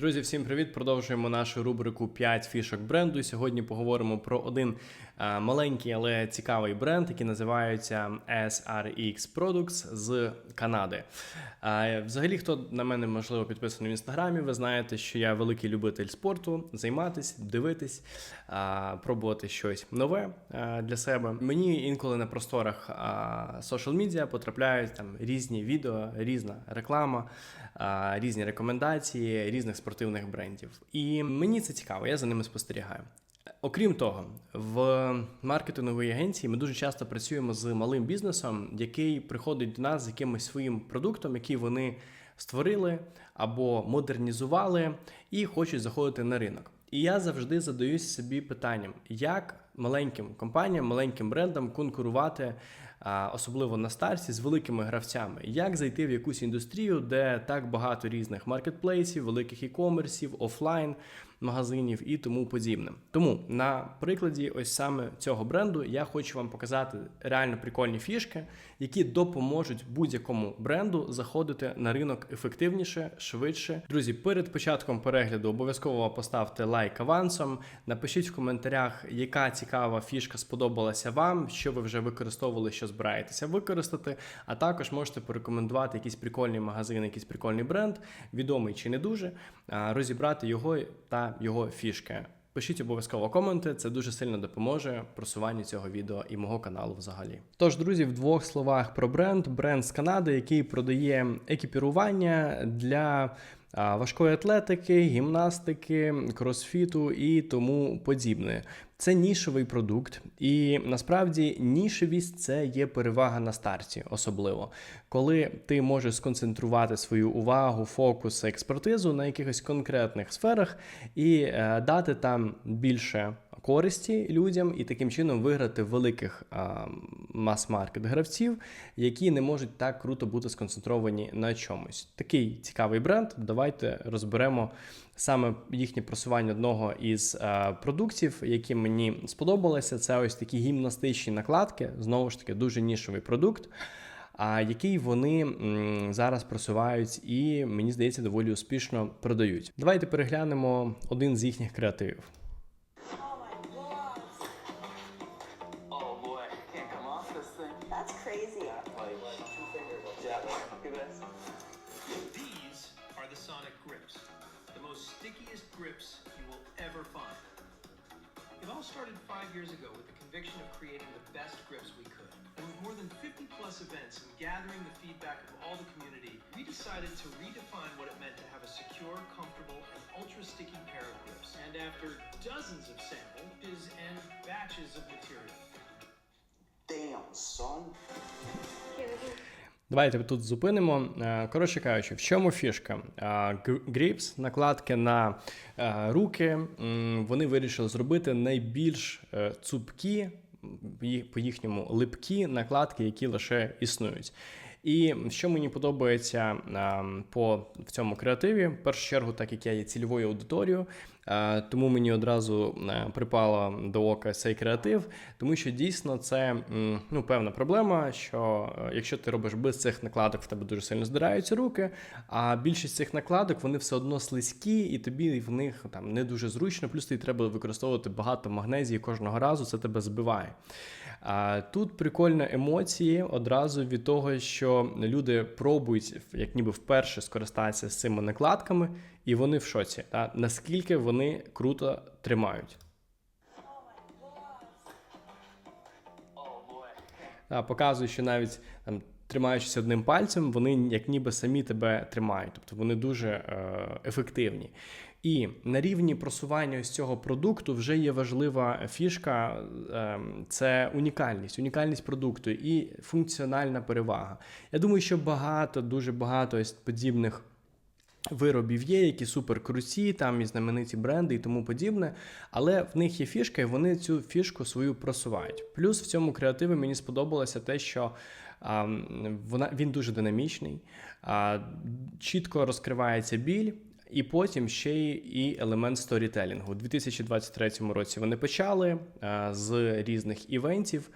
Друзі, всім привіт! Продовжуємо нашу рубрику 5 фішок бренду. І Сьогодні поговоримо про один е, маленький, але цікавий бренд, який називається SRX Products з Канади. Е, Взагалі, хто на мене можливо підписаний в інстаграмі, ви знаєте, що я великий любитель спорту, займатись, дивитись, е, пробувати щось нове для себе. Мені інколи на просторах social медіа потрапляють там різні відео, різна реклама, різні рекомендації різних спортивних брендів. І мені це цікаво, я за ними спостерігаю. Окрім того, в маркетинговій агенції ми дуже часто працюємо з малим бізнесом, який приходить до нас з якимось своїм продуктом, який вони створили або модернізували і хочуть заходити на ринок. І я завжди задаюсь собі питанням, як маленьким компаніям, маленьким брендам конкурувати, особливо на старті, з великими гравцями, як зайти в якусь індустрію, де так багато різних маркетплейсів, великих і-комерсів, офлайн магазинів і тому подібне. Тому на прикладі ось саме цього бренду я хочу вам показати реально прикольні фішки, які допоможуть будь-якому бренду заходити на ринок ефективніше, швидше. Друзі, перед початком перегляду обов'язково поставте лайк авансом. Напишіть в коментарях, яка цікава фішка сподобалася вам, що ви вже використовували, що збираєтеся використати. А також можете порекомендувати якийсь прикольний магазин, якийсь прикольний бренд, відомий чи не дуже, розібрати його та його фішки. Пишіть обов'язково коменти, це дуже сильно допоможе просуванню цього відео і мого каналу взагалі. Тож, друзі, в двох словах про бренд, бренд з Канади, який продає екіпірування для важкої атлетики, гімнастики, кросфіту і тому подібне. Це нішовий продукт, і насправді нішевість це є перевага на старті, особливо коли ти можеш сконцентрувати свою увагу, фокус, експертизу на якихось конкретних сферах і е, дати там більше користі людям, і таким чином виграти великих мас-маркет гравців, які не можуть так круто бути сконцентровані на чомусь. Такий цікавий бренд. Давайте розберемо саме їхнє просування одного із продуктів, які мені сподобалися. Це ось такі гімнастичні накладки. Знову ж таки, дуже нішовий продукт. А який вони зараз просувають і мені здається доволі успішно продають. Давайте переглянемо один з їхніх креативів. That's crazy. Like two fingers. Yeah, look at this. These are the Sonic grips, the most stickiest grips you will ever find. It all started five years ago with the conviction of creating the best grips we could. And with more than 50 plus events and gathering the feedback of all the community, we decided to redefine what it meant to have a secure, comfortable, and ultra sticky pair of grips. And after dozens of samples and batches of material, Damn, son. Давайте тут зупинимо. Е, Коротше кажучи, в чому фішка? Гріпс, накладки на е, руки, вони вирішили зробити найбільш е, цупкі, по їхньому липкі накладки, які лише існують. І що мені подобається по в цьому креативі, в першу чергу, так як я є цільовою аудиторією, тому мені одразу припало до ока цей креатив, тому що дійсно це ну, певна проблема, що е, якщо ти робиш без цих накладок, в тебе дуже сильно здираються руки, а більшість цих накладок вони все одно слизькі, і тобі в них там не дуже зручно, плюс тобі треба використовувати багато магнезії кожного разу, це тебе збиває. А тут прикольно емоції одразу від того, що люди пробують як ніби вперше скористатися з цими накладками, і вони в шоці. Та? Наскільки вони круто тримають. Показую, показує, що навіть тримаючись одним пальцем, вони як ніби самі тебе тримають, тобто вони дуже е, ефективні. І на рівні просування ось цього продукту вже є важлива фішка, е, це унікальність, унікальність продукту і функціональна перевага. Я думаю, що багато, дуже багато ось подібних. Виробів є, які супер круті, там і знамениті бренди і тому подібне. Але в них є фішка, і вони цю фішку свою просувають. Плюс в цьому креативі мені сподобалося те, що вона він дуже динамічний, чітко розкривається біль. І потім ще і елемент сторітелінгу. У 2023 році вони почали з різних івентів.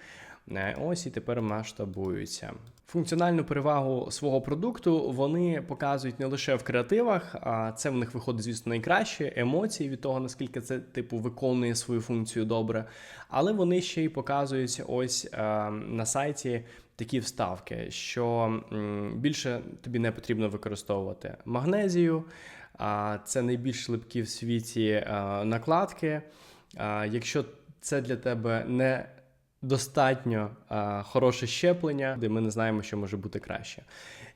Е, Ось і тепер масштабуються. Функціональну перевагу свого продукту вони показують не лише в креативах, а це в них виходить, звісно, найкраще емоції від того, наскільки це типу виконує свою функцію добре. Але вони ще й показують ось е, на сайті такі вставки, що більше тобі не потрібно використовувати магнезію. А це найбільш липкі в світі накладки. Якщо це для тебе не достатньо а, хороше щеплення, де ми не знаємо, що може бути краще.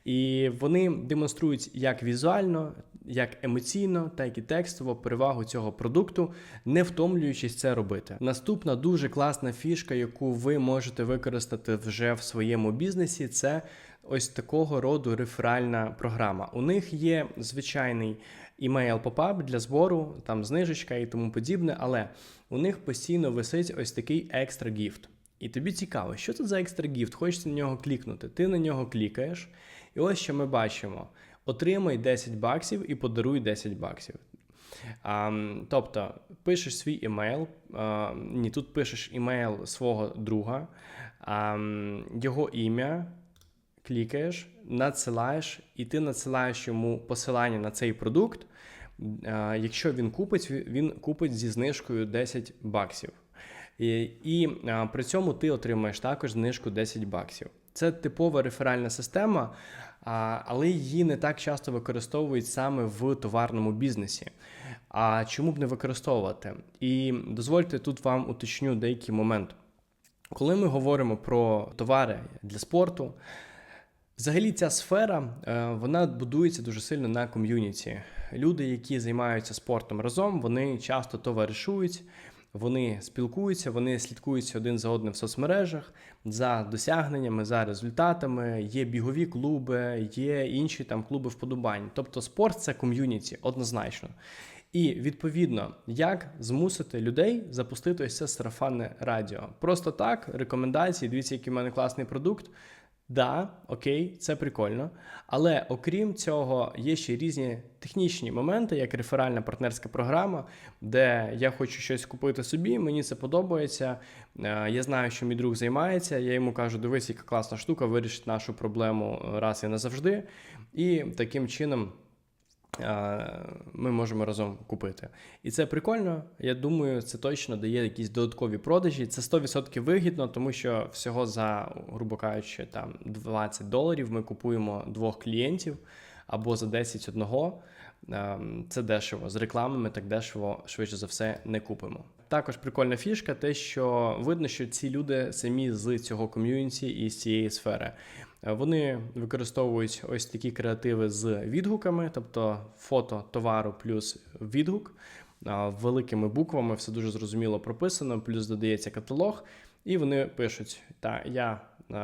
І вони демонструють як візуально, як емоційно, так і текстово перевагу цього продукту, не втомлюючись це робити. Наступна дуже класна фішка, яку ви можете використати вже в своєму бізнесі, це ось такого роду реферальна програма. У них є звичайний імейл попап для збору, там знижечка і тому подібне, але у них постійно висить ось такий екстра гіфт. І тобі цікаво, що це за екстра гіфт? Хочеться на нього клікнути. Ти на нього клікаєш, і ось що ми бачимо: отримай 10 баксів і подаруй 10 баксів. А, тобто, пишеш свій імейл, а, ні, тут пишеш імейл свого друга, а, його ім'я, клікаєш, надсилаєш, і ти надсилаєш йому посилання на цей продукт. Якщо він купить, він купить зі знижкою 10 баксів. І, і при цьому ти отримаєш також знижку 10 баксів. Це типова реферальна система, але її не так часто використовують саме в товарному бізнесі. А чому б не використовувати? І дозвольте тут вам уточню деякий момент. Коли ми говоримо про товари для спорту, Взагалі, ця сфера е, вона будується дуже сильно на ком'юніті. Люди, які займаються спортом разом, вони часто товаришують, вони спілкуються, вони слідкуються один за одним в соцмережах за досягненнями, за результатами. Є бігові клуби, є інші там клуби вподобань. Тобто спорт це ком'юніті, однозначно. І відповідно, як змусити людей запустити ось це сарафанне радіо? Просто так, рекомендації. Дивіться, який в мене класний продукт. Да, окей, це прикольно. Але окрім цього, є ще різні технічні моменти, як реферальна партнерська програма, де я хочу щось купити собі, мені це подобається. е, Я знаю, що мій друг займається. Я йому кажу, дивись, яка класна штука, вирішить нашу проблему раз і назавжди. І таким чином. Ми можемо разом купити. І це прикольно. Я думаю, це точно дає якісь додаткові продажі. Це 100% вигідно, тому що всього за, грубо кажучи, там 20 доларів ми купуємо двох клієнтів або за 10 одного. Ем, Це дешево. З рекламами так дешево, швидше за все, не купимо. Також прикольна фішка, те, що видно, що ці люди самі з цього ком'юніті і з цієї сфери. Е, Вони використовують ось такі креативи з відгуками, тобто фото товару плюс відгук. Великими буквами все дуже зрозуміло прописано, плюс додається каталог, і вони пишуть: та я е,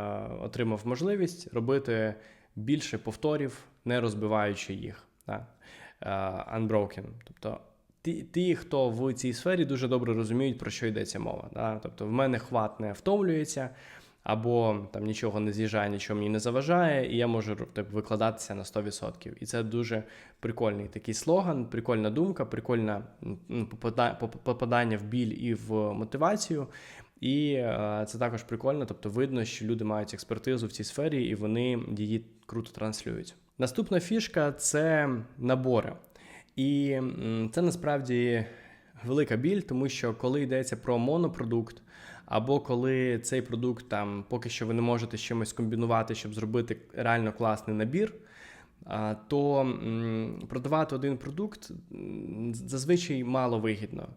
отримав можливість робити більше повторів, не розбиваючи їх. Е, unbroken. Тобто ті, ті, хто в цій сфері дуже добре розуміють, про що йдеться мова. Да? Тобто, в мене хват не втомлюється, або там нічого не з'їжджає, нічого мені не заважає, і я можу типу, викладатися на 100%. І це дуже прикольний такий слоган, прикольна думка, прикольне поп- попадання в біль і в мотивацію. І е, це також прикольно, тобто видно, що люди мають експертизу в цій сфері, і вони її круто транслюють. Наступна фішка це набори. І це насправді велика біль, тому що коли йдеться про монопродукт, або коли цей продукт там поки що ви не можете чимось комбінувати, щоб зробити реально класний набір, то продавати один продукт зазвичай мало вигідно.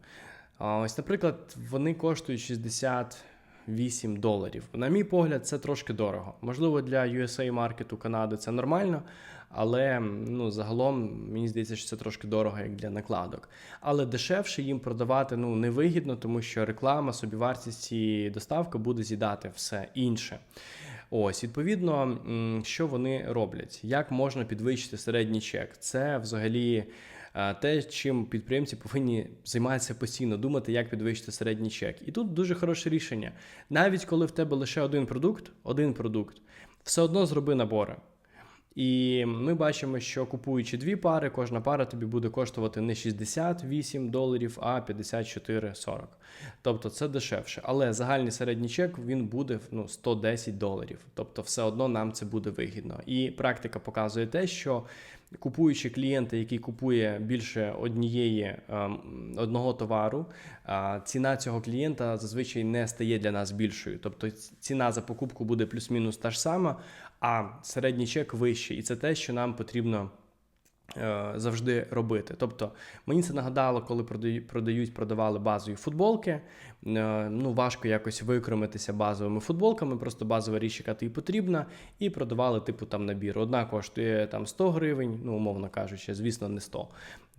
Ось, наприклад, вони коштують 68 доларів. На мій погляд, це трошки дорого. Можливо, для USA маркету Канади це нормально, але ну, загалом мені здається, що це трошки дорого, як для накладок. Але дешевше їм продавати ну, невигідно, тому що реклама, собівартість і доставка буде з'їдати все інше. Ось, відповідно, що вони роблять? Як можна підвищити середній чек? Це взагалі е, те, чим підприємці повинні займатися постійно, думати, як підвищити середній чек. І тут дуже хороше рішення. Навіть коли в тебе лише один продукт, один продукт, все одно зроби набори. І ми бачимо, що купуючи дві пари, кожна пара тобі буде коштувати не 68 доларів, а 54,40. Тобто це дешевше. Але загальний середній чек він буде ну, 110 доларів. Тобто, все одно нам це буде вигідно. І практика показує те, що купуючи клієнта, який купує більше однієї ем, одного товару, ціна цього клієнта зазвичай не стає для нас більшою. Тобто ціна за покупку буде плюс-мінус та ж сама, а середній чек вищий. І це те, що нам потрібно. е, Завжди робити. Тобто мені це нагадало, коли продають, продають продавали базові футболки. Е, Ну, важко якось викромитися базовими футболками, просто базова річ, яка тобі потрібна, і продавали типу там набір. Одна коштує там 100 гривень, ну умовно кажучи, звісно, не 100,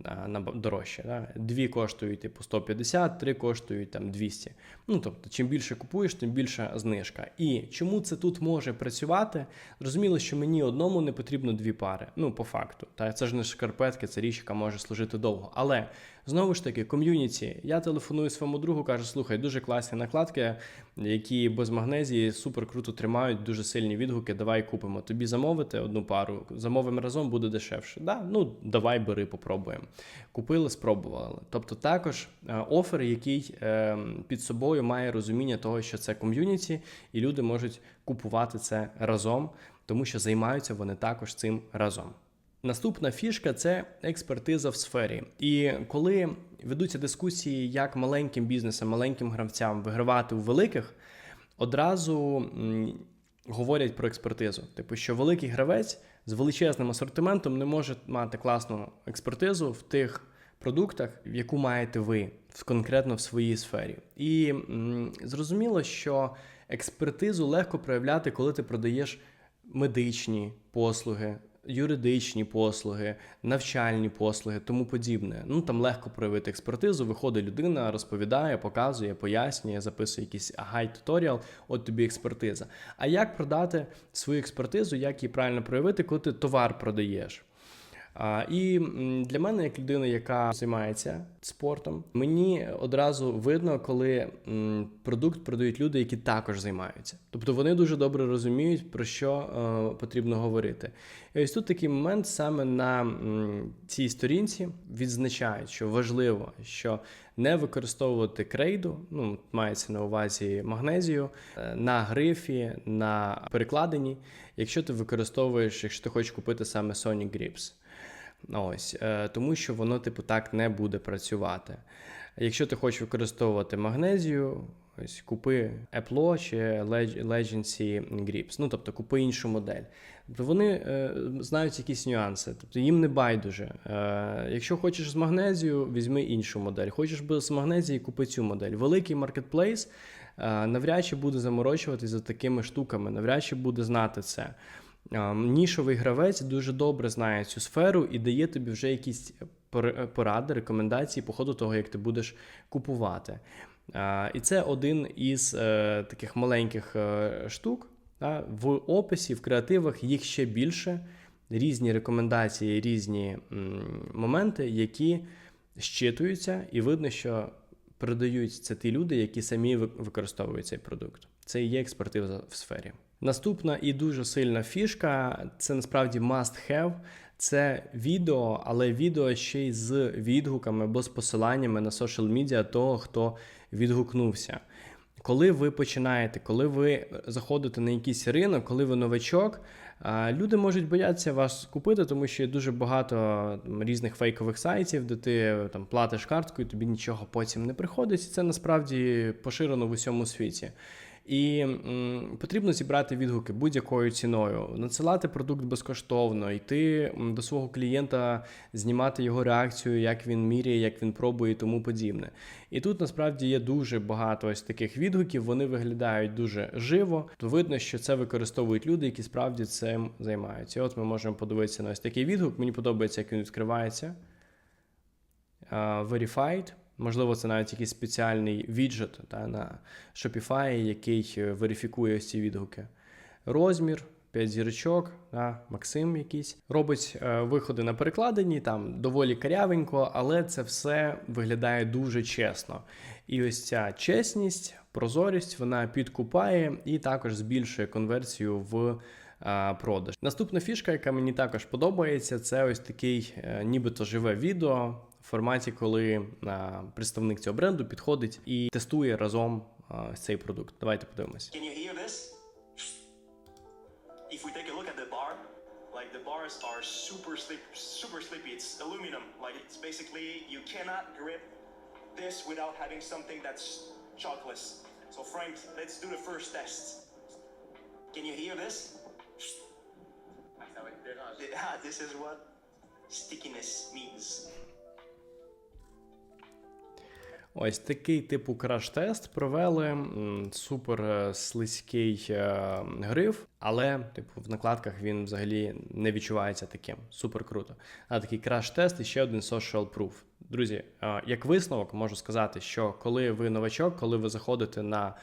а, на дорожче. Да? Дві коштують типу 150, три коштують там 200. Ну тобто, чим більше купуєш, тим більша знижка. І чому це тут може працювати? Зрозуміло, що мені одному не потрібно дві пари. Ну, по факту. Та це ж не шкарпетки, це річ, яка може служити довго. Але знову ж таки, ком'юніті. Я телефоную своєму другу, кажу: слухай, дуже класні накладки, які без магнезії супер круто тримають, дуже сильні відгуки. Давай купимо. Тобі замовити одну пару, замовимо разом, буде дешевше. Да? Ну давай бери, попробуємо. Купили, спробували. Тобто, також е, офер, який е, під собою має розуміння того, що це ком'юніті, і люди можуть купувати це разом, тому що займаються вони також цим разом. Наступна фішка це експертиза в сфері. І коли ведуться дискусії, як маленьким бізнесам, маленьким гравцям вигравати у великих, одразу говорять про експертизу. Типу, що великий гравець з величезним асортиментом не може мати класну експертизу в тих продуктах, яку маєте ви конкретно в своїй сфері. І зрозуміло, що експертизу легко проявляти, коли ти продаєш медичні послуги, юридичні послуги, навчальні послуги, тому подібне. Ну там легко проявити експертизу. Виходить людина, розповідає, показує, пояснює, записує якийсь гайд-туторіал, от тобі експертиза. А як продати свою експертизу, як її правильно проявити, коли ти товар продаєш? І для мене, як людина, яка займається спортом, мені одразу видно, коли продукт продають люди, які також займаються. Тобто вони дуже добре розуміють, про що е, потрібно говорити. І ось тут такий момент саме на цій сторінці відзначають, що важливо, що не використовувати крейду, ну мається на увазі магнезію е, на грифі, на перекладині, якщо ти використовуєш, якщо ти хочеш купити саме Sonic Grips. Ось, е, тому що воно, типу, так не буде працювати. Якщо ти хочеш використовувати магнезію, ось купи Apple чи Leg- Legacy Grips, ну тобто купи іншу модель. Тобто вони е, знають якісь нюанси, тобто їм не байдуже. Е, якщо хочеш з магнезію, візьми іншу модель. Хочеш без магнезії, купи цю модель. Великий маркетплейс е, навряд чи буде заморочуватись за такими штуками, навряд чи буде знати це. Нішовий гравець дуже добре знає цю сферу і дає тобі вже якісь поради, рекомендації по ходу того, як ти будеш купувати. І це один із е, таких маленьких е, штук. В описі, в креативах їх ще більше. Різні рекомендації, різні моменти, які щитуються, і видно, що продають це ті люди, які самі використовують цей продукт. Це і є експертиза в сфері. Наступна і дуже сильна фішка це насправді must have. Це відео, але відео ще й з відгуками або з посиланнями на social медіа того, хто відгукнувся. Коли ви починаєте, коли ви заходите на якийсь ринок, коли ви новачок, люди можуть боятися вас купити, тому що є дуже багато різних фейкових сайтів, де ти там платиш карткою, тобі нічого потім не приходить. І це насправді поширено в усьому світі. І м, потрібно зібрати відгуки будь-якою ціною, надсилати продукт безкоштовно, йти до свого клієнта, знімати його реакцію, як він міряє, як він пробує і тому подібне. І тут насправді є дуже багато ось таких відгуків. Вони виглядають дуже живо. То видно, що це використовують люди, які справді цим займаються. І от ми можемо подивитися на ось такий відгук. Мені подобається, як він відкривається. А, Verified. Можливо, це навіть якийсь спеціальний віджит та, на Shopify, який е, верифікує ось ці відгуки. Розмір, 5 зірочок, да, Максим якийсь. Робить е, виходи на перекладині, там доволі карявенько, але це все виглядає дуже чесно. І ось ця чесність, прозорість, вона підкупає і також збільшує конверсію в продаж. Наступна фішка, яка мені також подобається, це ось такий е, нібито живе відео в форматі, коли а, представник цього бренду підходить і тестує разом а, цей продукт. Давайте подивимось. Can you hear this? If we take a look at the bar, like the bars are super slip, super slippy. It's aluminum. Like it's basically you cannot grip this without having something that's chalkless. So Frank, let's do the first test. Can you hear this? Yeah, this is what stickiness means. Ось такий типу краш-тест провели. Супер е, слизький е, гриф, але типу в накладках він взагалі не відчувається таким. Супер круто. А такий краш-тест і ще один social proof. Друзі, е, як висновок можу сказати, що коли ви новачок, коли ви заходите на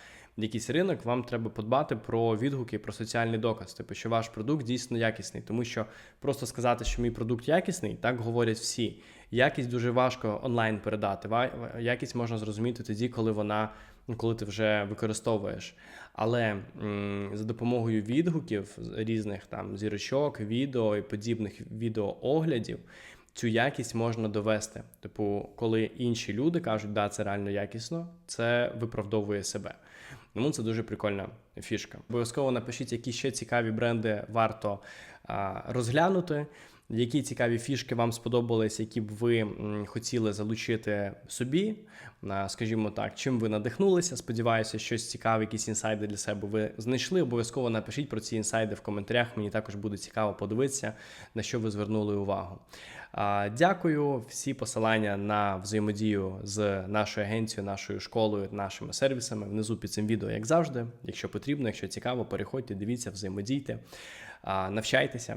якийсь ринок, вам треба подбати про відгуки, про соціальний доказ, типу, що ваш продукт дійсно якісний, тому що просто сказати, що мій продукт якісний, так говорять всі. Якість дуже важко онлайн передати. Якість можна зрозуміти тоді, коли вона коли ти вже використовуєш. Але м, за допомогою відгуків різних там зірочок, відео і подібних відеооглядів. Цю якість можна довести. Типу, коли інші люди кажуть, да, це реально якісно, це виправдовує себе. Тому це дуже прикольна фішка. Обов'язково напишіть, які ще цікаві бренди варто розглянути. Які цікаві фішки вам сподобались, які б ви хотіли залучити собі? Скажімо так, чим ви надихнулися? Сподіваюся, щось цікаве, якісь інсайди для себе ви знайшли. Обов'язково напишіть про ці інсайди в коментарях. Мені також буде цікаво подивитися, на що ви звернули увагу. Дякую. Всі посилання на взаємодію з нашою агенцією, нашою школою, нашими сервісами внизу під цим відео, як завжди. Якщо потрібно, якщо цікаво, переходьте, дивіться, взаємодійте, навчайтеся